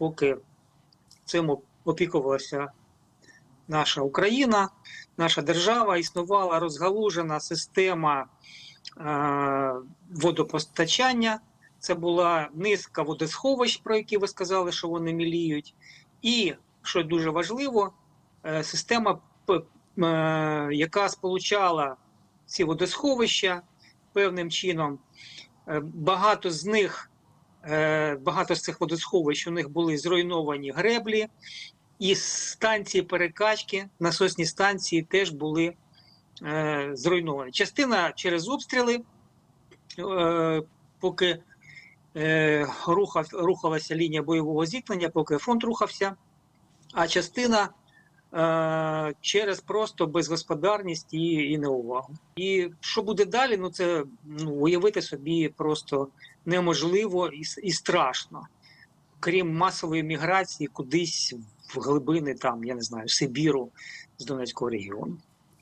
поки цим опікувалася наша Україна, наша держава, існувала розгалужена система е, водопостачання. Це була низка водосховищ, про які ви сказали, що вони міліють. І, що дуже важливо, е, система, е, яка сполучала ці водосховища певним чином. Багато з них, багато з цих водосховищ у них були зруйновані греблі, і станції перекачки, насосні станції теж були е, зруйновані. Частина через обстріли, е, поки е, рухав, рухалася лінія бойового зіткнення, поки фронт рухався, а частина е, через просто безгосподарність і, і неувагу. І що буде далі, ну це ну, уявити собі просто неможливо і, і страшно. Крім масової міграції кудись в глибини, там, я не знаю, Сибіру з Донецького регіону.